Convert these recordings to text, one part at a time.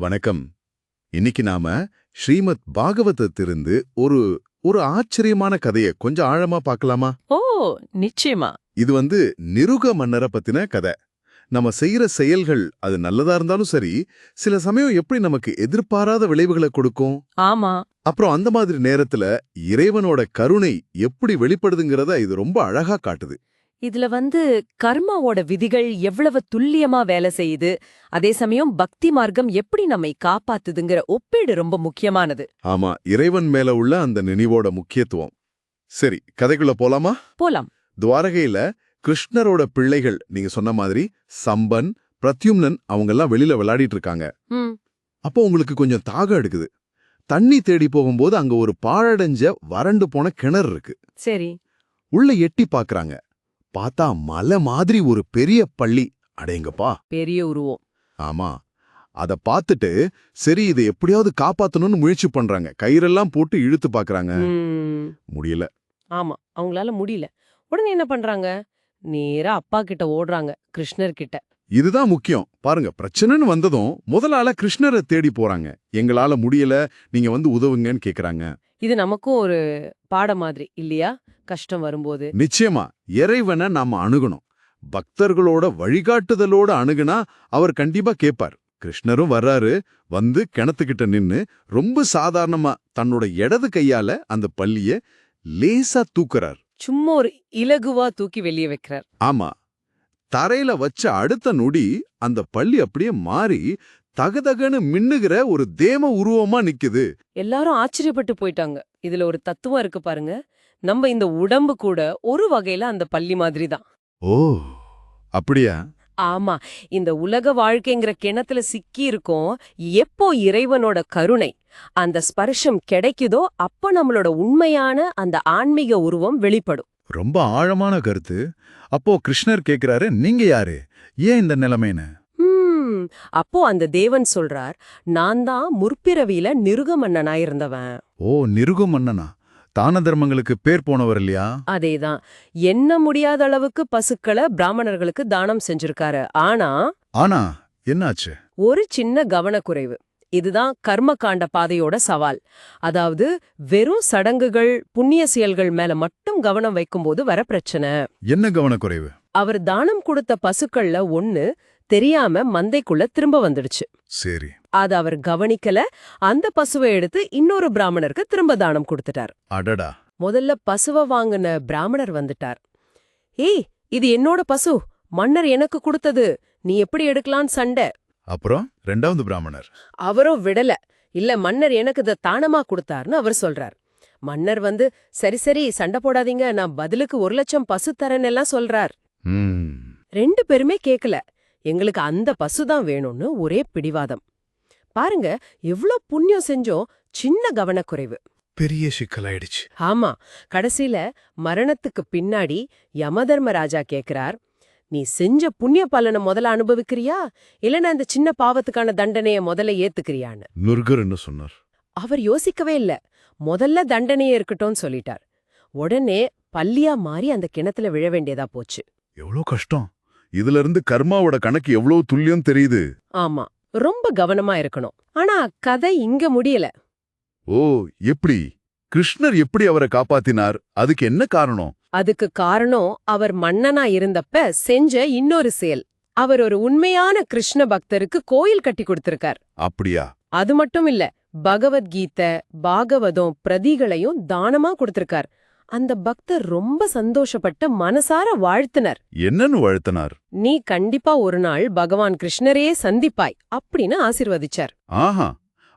வணக்கம். இன்னைக்கு நாம ஸ்ரீமத் பாகவதத்திலிருந்து ஒரு ஒரு ஆச்சரியமான கதையை கொஞ்சம் ஆழமா பார்க்கலாமா? ஓ நிச்சயமா. இது வந்து நிருக மன்னரை பத்தின கதை. நம்ம செய்யற செயல்கள் அது நல்லதா இருந்தாலும் சரி சில சமயம் எப்படி நமக்கு எதிர்பாராத விளைவுகளை கொடுக்கும்? ஆமா. அப்புறம் அந்த மாதிரி நேரத்துல இறைவனோட கருணை எப்படி வெளிப்படுதுங்கிறத இது ரொம்ப அழகா காட்டுது. இதுல வந்து கர்மாவோட விதிகள் எவ்வளவு துல்லியமா வேலை செய்யுது அதே சமயம் பக்தி மார்க்கம் எப்படி நம்மை காப்பாத்துதுங்கிற ஒப்பீடு ரொம்ப முக்கியமானது. ஆமா இறைவன் மேல உள்ள அந்த நினைவோட முக்கியத்துவம். சரி கதைக்குள்ள போலாமா? போலாம். துவாரகையில கிருஷ்ணரோட பிள்ளைகள் நீங்க சொன்ன மாதிரி சம்பன் பிரத்யும்னன் அவங்கெல்லாம் வெளியில விளையாடிட்டு இருக்காங்க. அப்போ உங்களுக்கு கொஞ்சம் தாகம் எடுக்குது. தண்ணி தேடி போகும்போது அங்க ஒரு பாழடைஞ்ச வறண்டு போன கிணறு இருக்கு. சரி. உள்ள எட்டி பாக்குறாங்க. பார்த்தா மலை மாதிரி ஒரு பெரிய பள்ளி. அடேங்கப்பா. பெரிய உருவம். ஆமா. அத பார்த்துட்டு சரி இதை எப்படியாவது காப்பாத்தணும்னு முயற்சி பண்றாங்க. கயிறெல்லாம் போட்டு இழுத்து பாக்குறாங்க. முடியல. ஆமா. அவங்களால முடியல. உடனே என்ன பண்றாங்க? நேரா அப்பா கிட்ட ஓடுறாங்க கிருஷ்ணர் கிட்ட. இதுதான் முக்கியம். பாருங்க பிரச்சனைன்னு வந்ததும் முதலால கிருஷ்ணரை தேடி போறாங்க. எங்களால முடியல நீங்க வந்து உதவுங்கன்னு கேக்குறாங்க. இது நமக்கும் ஒரு பாடம் மாதிரி இல்லையா? கஷ்டம் வரும்போது நிச்சயமா இறைவனை நாம அணுகணும். பக்தர்களோட வழிகாட்டுதலோட அணுகுனா அவர் கண்டிப்பா கேட்பார் கிருஷ்ணரும் வர்றாரு வந்து கிணத்துக்கிட்ட நின்னு ரொம்ப சாதாரணமா தன்னோட இடது கையால அந்த பள்ளிய லேசா தூக்குறார். சும்மா ஒரு இலகுவா தூக்கி வெளியே வைக்கிறார். ஆமா தரையில வச்ச அடுத்த நொடி அந்த பள்ளி அப்படியே மாறி தகதகன்னு மின்னுகிற ஒரு தேம உருவமா நிக்குது. எல்லாரும் ஆச்சரியப்பட்டு போயிட்டாங்க. இதுல ஒரு தத்துவம் இருக்கு பாருங்க. நம்ம இந்த உடம்பு கூட ஒரு வகையில அந்த பள்ளி மாதிரி தான் ஓ அப்படியா? ஆமா இந்த உலக வாழ்க்கைங்கிற கிணத்துல சிக்கி இருக்கோம் எப்போ இறைவனோட கருணை அந்த ஸ்பர்ஷம் கிடைக்குதோ அப்ப நம்மளோட உண்மையான அந்த ஆன்மீக உருவம் வெளிப்படும். ரொம்ப ஆழமான கருத்து. அப்போ கிருஷ்ணர் கேக்குறாரு நீங்க யாரு? ஏன் இந்த நிலைமைன்னு? அப்போ அந்த தேவன் சொல்றார் நான் தான் முற்பிறவியில நிருக மன்னனா இருந்தவன் ஓ நிருகு மன்னனா தான தர்மங்களுக்கு பேர் போனவர் இல்லையா? அதேதான். எண்ண முடியாத அளவுக்கு பசுக்களை பிராமணர்களுக்கு தானம் செஞ்சிருக்காரு. ஆனா ஆனா என்னாச்சு? ஒரு சின்ன கவனக்குறைவு. இதுதான் கர்மகாண்ட பாதையோட சவால். அதாவது வெறும் சடங்குகள் புண்ணிய செயல்கள் மேல மட்டும் கவனம் வைக்கும்போது வர பிரச்சனை. என்ன கவனக்குறைவு? அவர் தானம் கொடுத்த பசுக்கள்ல ஒண்ணு தெரியாம மந்தைக்குள்ள திரும்ப வந்துடுச்சு. சரி. அத அவர் கவனிக்கல. அந்த பசுவை எடுத்து இன்னொரு பிராமணருக்கு திரும்ப தானம் கொடுத்துட்டார். அடடா. முதல்ல பசுவை வாங்குன பிராமணர் வந்துட்டார். ஏய் இது என்னோட பசு. மன்னர் எனக்கு கொடுத்தது. நீ எப்படி எடுக்கலான்னு சண்டை. அப்புறம் ரெண்டாவது பிராமணர். அவரும் விடல. இல்ல மன்னர் எனக்கு இத தானமா கொடுத்தாருன்னு அவர் சொல்றார். மன்னர் வந்து சரி சரி சண்டை போடாதீங்க. நான் பதிலுக்கு ஒரு லட்சம் பசு தரேன்னு எல்லாம் சொல்றார். ரெண்டு பேருமே கேக்கல. எங்களுக்கு அந்த பசு தான் வேணும்னு ஒரே பிடிவாதம். பாருங்க எவ்ளோ புண்ணியம் செஞ்சோம் சின்ன கவனக்குறைவு. பெரிய சிக்கலாயிடுச்சு. ஆமா கடைசில மரணத்துக்கு பின்னாடி யமதர்மராஜா கேக்குறார் நீ செஞ்ச புண்ணிய பலனை முதல்ல அனுபவிக்கிறியா? இல்லனா இந்த சின்ன பாவத்துக்கான தண்டனைய முதல்ல ஏத்துக்கிறியான்னு? நுர்கர்னு சொன்னார்? அவர் யோசிக்கவே இல்ல. முதல்ல தண்டனையே இருக்கட்டும்னு சொல்லிட்டார். உடனே பல்லியா மாறி அந்த கிணத்துல விழ வேண்டியதா போச்சு. எவ்வளோ கஷ்டம். இதுல இருந்து கர்மாவோட கணக்கு எவ்வளவு துல்லியம் தெரியுது? ஆமா ரொம்ப கவனமா இருக்கணும். ஆனா கதை இங்க முடியல. ஓ எப்படி? கிருஷ்ணர் எப்படி அவரை காப்பாத்தினார்? அதுக்கு என்ன காரணம்? அதுக்கு காரணம் அவர் மன்னனா இருந்தப்ப செஞ்ச இன்னொரு செயல். அவர் ஒரு உண்மையான கிருஷ்ண பக்தருக்கு கோயில் கட்டி கொடுத்திருக்கார். அப்படியா? அது மட்டும் இல்ல பகவத்கீதை பாகவதம் பிரதிகளையும் தானமா கொடுத்திருக்கார். அந்த பக்தர் ரொம்ப சந்தோஷப்பட்டு மனசார வாழ்த்தினர். என்னன்னு வாழ்த்தனார்? நீ கண்டிப்பா ஒரு நாள் பகவான் கிருஷ்ணரையே சந்திப்பாய் அப்படின்னு ஆசிர்வதிச்சார். ஆஹா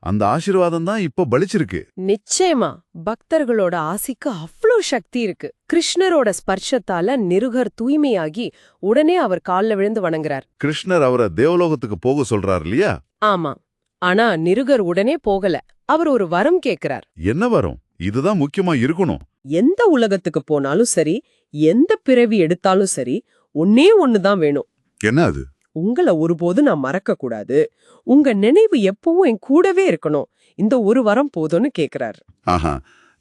அந்த ஆசீர்வாதம் தான் இப்ப பலிச்சிருக்கு. நிச்சயமா பக்தர்களோட ஆசிக்கு அவ்ளோ சக்தி இருக்கு. கிருஷ்ணரோட ஸ்பர்ஷத்தால நிருகர் தூய்மையாகி உடனே அவர் கால்ல விழுந்து வணங்குறார். கிருஷ்ணர் அவரை தேவலோகத்துக்கு போக சொல்றார் இல்லையா? ஆமா ஆனா நிருகர் உடனே போகல. அவர் ஒரு வரம் கேக்குறார். என்ன வரும்? இதுதான் முக்கியமா இருக்கணும். எந்த உலகத்துக்கு போனாலும் சரி எந்த பிறவி எடுத்தாலும் சரி ஒன்னே ஒண்ணுதான் வேணும். என்ன அது? உங்கள ஒருபோதும் நான் மறக்க கூடாது உங்க நினைவு எப்பவும் என் கூடவே இருக்கணும். இந்த ஒரு வரம் போதும்னு கேக்குறார். ஆஹா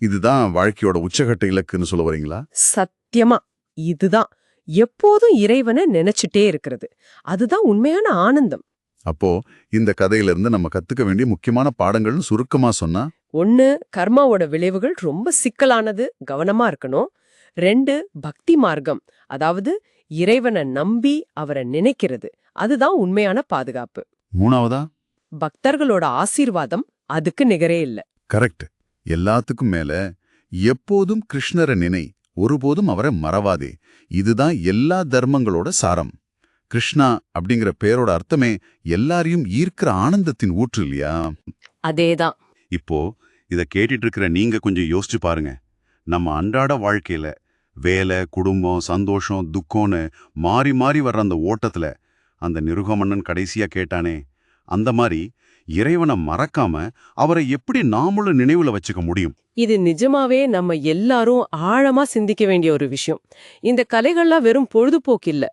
இதுதான் வாழ்க்கையோட உச்சகட்ட இலக்குன்னு சொல்ல வரீங்களா? சத்தியமா இதுதான். எப்போதும் இறைவனை நினைச்சிட்டே இருக்கிறது. அதுதான் உண்மையான ஆனந்தம். அப்போ இந்த கதையிலிருந்து நம்ம கத்துக்க வேண்டிய முக்கியமான பாடங்கள்னு சுருக்கமா சொன்னா ஒன்னு கர்மாவோட விளைவுகள் ரொம்ப சிக்கலானது கவனமா இருக்கணும். ரெண்டு பக்தி மார்க்கம் அதாவது இறைவனை நம்பி அவரை நினைக்கிறது. அதுதான் உண்மையான பாதுகாப்பு. மூணாவதா? பக்தர்களோட ஆசீர்வாதம் அதுக்கு நிகரே இல்ல. கரெக்ட். எல்லாத்துக்கும் மேல எப்போதும் கிருஷ்ணரை நினை ஒருபோதும் அவரை மறவாதே. இதுதான் எல்லா தர்மங்களோட சாரம். கிருஷ்ணா அப்படிங்கிற பேரோட அர்த்தமே எல்லாரையும் ஈர்க்கிற ஆனந்தத்தின் ஊற்று இல்லையா? அதேதான். இப்போ இத கேட்டுட்டு இருக்கிற நீங்க கொஞ்சம் யோசிச்சு பாருங்க. நம்ம அன்றாட வாழ்க்கையில வேலை குடும்பம் சந்தோஷம் துக்கம்னு மாறி மாறி வர்ற அந்த ஓட்டத்துல அந்த நிருகமன்னன் கடைசியா கேட்டானே அந்த மாதிரி இறைவனை மறக்காம அவரை எப்படி நாமளும் நினைவுல வச்சுக்க முடியும்? இது நிஜமாவே நம்ம எல்லாரும் ஆழமா சிந்திக்க வேண்டிய ஒரு விஷயம். இந்த கலைகள்லாம் வெறும் பொழுதுபோக்கு இல்ல.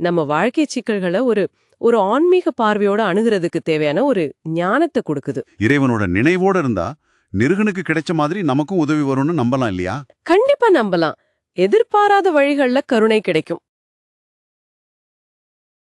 நம்ம வாழ்க்கை சிக்கல்களை ஒரு ஒரு ஆன்மீக பார்வையோட அணுகிறதுக்கு தேவையான ஒரு ஞானத்தை கொடுக்குது. இறைவனோட நினைவோட இருந்தா நிருகனுக்கு கிடைச்ச மாதிரி நமக்கும் உதவி வரும்னு நம்பலாம் இல்லையா? கண்டிப்பா நம்பலாம். எதிர்பாராத வழிகள்ல கருணை கிடைக்கும்.